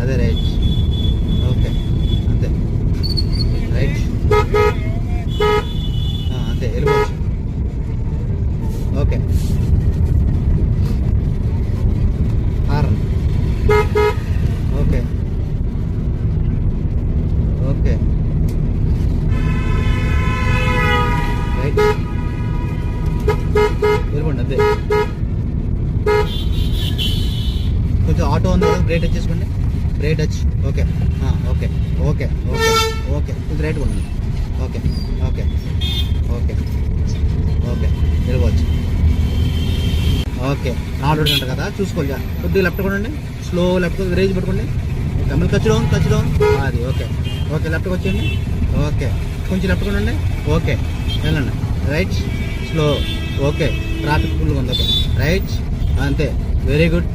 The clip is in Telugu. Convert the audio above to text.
అదే రైట్. ఓకే. అంతే. రైట్. అంతే. వెళ్ళిపోవచ్చు okay. Horn okay. Okay. Right. వెళ్ళిపోండి అంతే. కొంచెం ఆటో ఉంది? కదా బ్రేక్ వచ్చేసుకోండి రేట్ వచ్చి touch okay okay okay okay okay ఇది రైట్ ఉంది ఓకే ఓకే ఓకే ఓకే తిరగవచ్చు ఓకే నాలుగు అంట కదా? చూసుకోవాలి కొద్దిగా లెఫ్ట్ కొనండి. స్లో లెఫ్ట్ రేజ్ పెట్టుకోండి. ఓకే మళ్ళీ ఖర్చు డౌన్ ఖర్చు డౌన్ అది ఓకే ఓకే లెఫ్ట్కి వచ్చేయండి. ఓకే కొంచెం లెఫ్ట్ కొనండి. ఓకే వెళ్ళండి. రైట్ స్లో ఓకే ట్రాఫిక్ ఫుల్గా ఉంది. ఓకే రైట్ అంతే. Very good